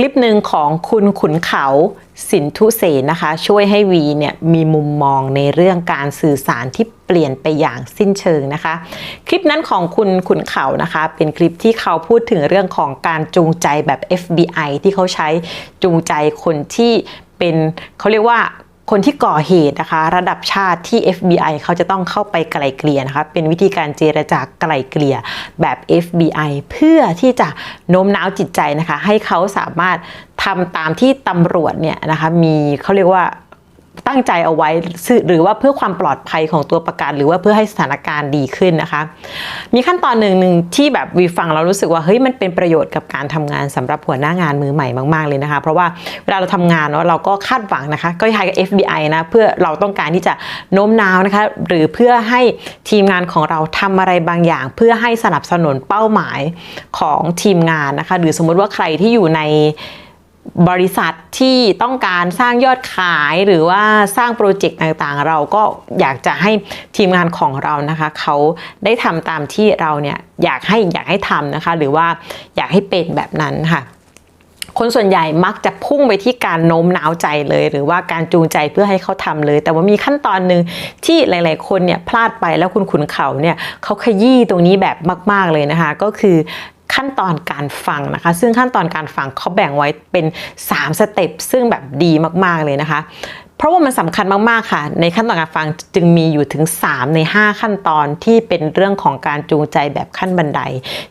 คลิปหนึ่งของคุณขุนเขาสินทุเสนนะคะ ช่วยให้วีเนี่ยมีมุมมองในเรื่องการสื่อสารที่เปลี่ยนไปอย่างสิ้นเชิงนะคะ คลิปนั้นของคุณขุนเขานะคะ เป็นคลิปที่เขาพูดถึงเรื่องของการจูงใจแบบ FBI ที่เขาใช้จูงใจคนที่เป็นเขาเรียกว่า คนที่ก่อเหตุนะคะ ระดับชาติที่ FBI เขาจะต้องเข้าไปไกลเกลี่ยนะคะ เป็นวิธีการเจรจาไกลเกลี่ยแบบ FBI เพื่อที่จะโน้มน้าวจิตใจนะคะ ให้เขาสามารถทำตามที่ตำรวจเนี่ยนะคะมีเขาเรียกว่า ตั้งใจเอาไว้หรือว่าเพื่อความปลอดภัยของตัวประกัน หรือว่าเพื่อให้สถานการณ์ดีขึ้นนะคะ มีขั้นตอนหนึ่งหนึ่งที่แบบวีฟังเรารู้สึกว่าเฮ้ยมันเป็นประโยชน์กับการทำงานสำหรับหัวหน้างานมือใหม่มากๆเลยนะคะ เพราะว่าเวลาเราทำงานเนาะเราก็คาดหวังนะคะ ก็คล้ายกับ FBI นะเพื่อเราต้องการที่จะโน้มน้าวนะคะ หรือเพื่อให้ทีมงานของเราทำอะไรบางอย่าง เพื่อให้สนับสนุนเป้าหมายของทีมงานนะคะ หรือสมมุติว่าใครที่อยู่ใน บริษัทที่ต้องการสร้างยอดขายหรือว่าสร้างโปรเจกต์ต่างๆ เราก็อยากจะให้ทีมงานของเรานะคะเขาได้ทำตามที่เราเนี่ยอยากให้อยากให้ทำนะคะ หรือว่าอยากให้เป็นแบบนั้นค่ะคนส่วนใหญ่มักจะพุ่งไปที่การโน้มน้าวใจเลย หรือว่าการจูงใจเพื่อให้เขาทำเลย แต่ว่ามีขั้นตอนหนึ่งที่หลาย ๆ คนเนี่ยพลาดไปแล้วคุณขุนเขาเนี่ยเขาขยี้ตรงนี้แบบมาก ๆ เลยนะคะ ก็คือ ขั้นตอนการฟังนะคะ ซึ่งขั้นตอนการฟังเขาแบ่งไว้เป็น 3 สเต็ปซึ่งแบบดีมากๆเลยนะคะเพราะว่ามันสำคัญมาก ๆ ค่ะ ในขั้นตอนการฟังจึงมีอยู่ถึง 3 ใน 5 ขั้นตอนที่เป็นเรื่องของการจูงใจแบบขั้นบันได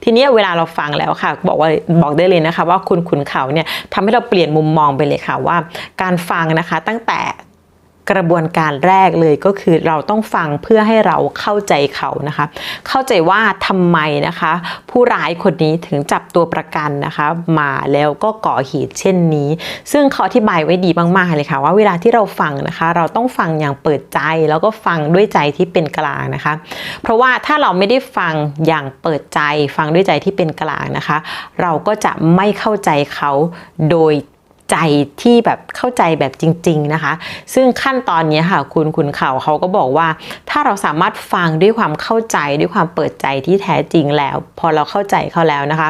ทีนี้เวลาเราฟังแล้วค่ะ บอกว่าบอกได้เลยนะคะ ว่าคุณขุนเขาเนี่ยทำให้เราเปลี่ยนมุมมองไปเลยค่ะว่า การฟังนะคะตั้งแต่ กระบวนการแรกเลยก็คือเราต้องฟังเพื่อให้เราเข้าใจเขานะคะ เข้าใจว่าทำไมนะคะ ผู้ร้ายคนนี้ถึงจับตัวประกันนะคะ มาแล้วก็ก่อเหตุเช่นนี้ ซึ่งเขาอธิบายไว้ดีมากๆเลยค่ะ ว่าเวลาที่เราฟังนะคะ เราต้องฟังอย่างเปิดใจแล้วก็ฟังด้วยใจที่เป็นกลางนะคะ เพราะว่าถ้าเราไม่ได้ฟังอย่างเปิดใจ ฟังด้วยใจที่เป็นกลางนะคะ เราก็จะไม่เข้าใจเขาโดย ใจที่แบบเข้าใจแบบจริง ๆนะคะ ซึ่งขั้นตอนนี้ค่ะคุณคุณเขาเขาก็บอกว่า ถ้าเราสามารถฟังด้วยความเข้าใจด้วยความเปิดใจที่แท้จริงแล้ว พอเราเข้าใจเขาแล้วนะคะ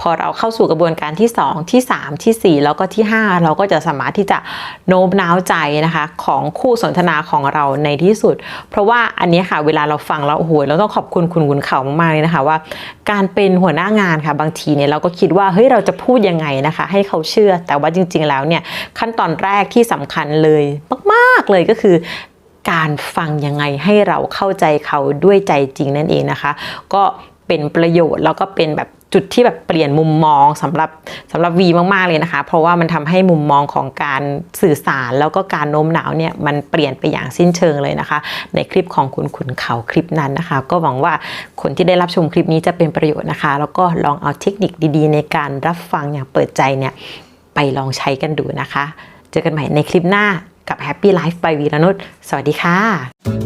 พอเราเข้าสู่กระบวนการที่ 2 ที่ 3 ที่ 4 แล้วก็ที่ 5 เราก็จะสามารถที่จะโน้มน้าวใจนะคะ ของคู่สนทนาของเราในที่สุด เพราะว่าอันนี้ค่ะเวลาเราฟังแล้วโอ้โหเราต้องขอบคุณคุณคุณเขามากๆเลยนะคะว่า การเป็นหัวหน้างานค่ะบางทีเนี่ยเราก็คิดว่าเฮ้ยเราจะพูดยังไงนะคะ ให้เขาเชื่อแต่ว่าจริงๆ แล้วเนี่ยขั้นตอนแรกที่สำคัญเลยมาก ๆ เลยก็คือการฟังยังไงให้เราเข้าใจเขาด้วยใจจริงนั่นเองนะคะ ก็เป็นประโยชน์แล้วก็เป็นแบบจุดที่แบบเปลี่ยนมุมมองสำหรับสำหรับวีมากๆเลยนะคะ เพราะว่ามันทำให้มุมมองของการสื่อสารแล้วก็การโน้มน้าวเนี่ยมันเปลี่ยนไปอย่างสิ้นเชิงเลยนะคะ ในคลิปของคุณขุนเขาคลิปนั้นนะคะ ก็หวังว่าคนที่ได้รับชมคลิปนี้จะเป็นประโยชน์นะคะ แล้วก็ลองเอาเทคนิคดีๆ ในการรับฟังอย่างเปิดใจเนี่ย ไปลองใช้กันดูนะคะ เจอกันใหม่ในคลิปหน้ากับ Happy Life by วีรนุชสวัสดีค่ะ